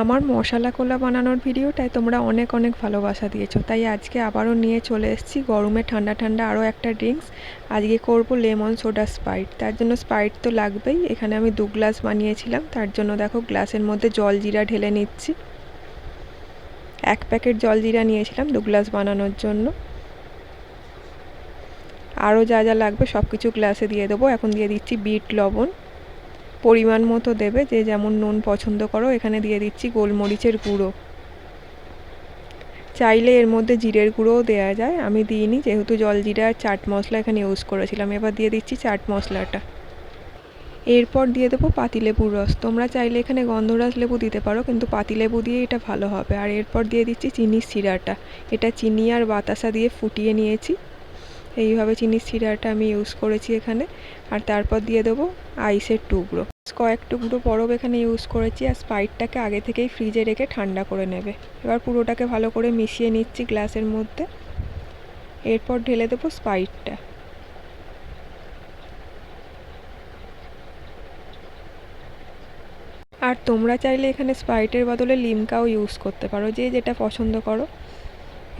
আমার মশলা কোলা বানানোর ভিডিওটায় তোমরা অনেক অনেক ভালোবাসা দিয়েছ। তাই আজকে আবারও নিয়ে চলে এসেছি গরমে ঠান্ডা ঠান্ডা আরও একটা ড্রিঙ্কস আজকে করব লেমন সোডা স্প্রাইট তার জন্য স্প্রাইট তো লাগবেই। এখানে আমি দু গ্লাস বানিয়েছিলাম। তার জন্য দেখো গ্লাসের মধ্যে জল জিরা ঢেলে নিচ্ছি। এক প্যাকেট জল জিরা নিয়েছিলাম দু গ্লাস বানানোর জন্য। আরও যা যা লাগবে সব কিছু গ্লাসে দিয়ে দেবো। এখন দিয়ে দিচ্ছি বিট লবণ। পরিমাণ মতো দেবে, যে যেমন নুন পছন্দ করো, এখানে দিয়ে দিচ্ছি গোলমরিচের গুঁড়ো। চাইলে এর মধ্যে জিরের গুঁড়োও দেওয়া যায়, আমি দিইনি, যেহেতু জলজিরা আর চাট মশলা এখানে ইউজ করেছিলাম, এবার দিয়ে দিচ্ছি চাট মশলাটা। এরপর দিয়ে দেবো পাতিলেবুর রস, তোমরা চাইলে এখানে গন্ধরাজ লেবু দিতে পারো, কিন্তু পাতিলেবু দিয়ে এটা ভালো হবে। আর এরপর দিয়ে দিচ্ছি চিনির সিরাটা এটা চিনি আর বাতাসা দিয়ে ফুটিয়ে নিয়েছি, এইভাবে চিনির সিরাটা আমি ইউজ করেছি এখানে। আর তারপর দিয়ে দেবো আইসের টুকরো। কয়েক টুকরো বরফ এখানে ইউজ করেছি আর স্পাইটটাকে আগে থেকেই ফ্রিজে রেখে ঠান্ডা করে নেবে। এবার পুরোটাকে ভালো করে মিশিয়ে নিচ্ছি গ্লাসের মধ্যে। এরপর ঢেলে দেবো স্পাইটটা আর তোমরা চাইলে এখানে স্প্রাইটের বদলে লিমকাও ইউজ করতে পারো, যে যেটা পছন্দ করো।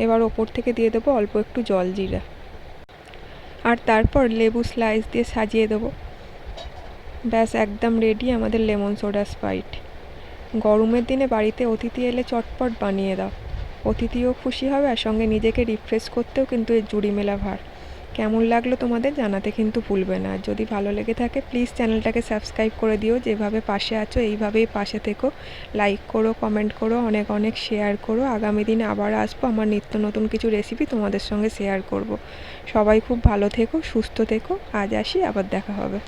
এবার ওপর থেকে দিয়ে দেবো অল্প একটু জল জিরা। আর তারপর লেবু স্লাইস দিয়ে সাজিয়ে দেবো। ব্যাস, একদম রেডি আমাদের লেমন সোডা স্প্রাইট গরমের দিনে বাড়িতে অতিথি এলে চটপট বানিয়ে দাও। অতিথিও খুশি হবে আর সঙ্গে নিজেকে রিফ্রেশ করতেও কিন্তু এর জুড়ি মেলা ভার। কেমন লাগল তোমাদের জানাতে কিন্তু ভুলবে না। যদি ভালো লেগে থাকে প্লিজ চ্যানেলটাকে সাবস্ক্রাইব করে দিও। যেভাবে পাশে আছো, এইভাবেই পাশে থেকো। লাইক করো কমেন্ট করো, অনেক অনেক শেয়ার করো। আগামী দিনে আবার আসব। আমার নিত্য নতুন কিছু রেসিপি তোমাদের সঙ্গে শেয়ার করব। সবাই খুব ভালো থেকো, সুস্থ থেকো। আজ আসি, আবার দেখা হবে।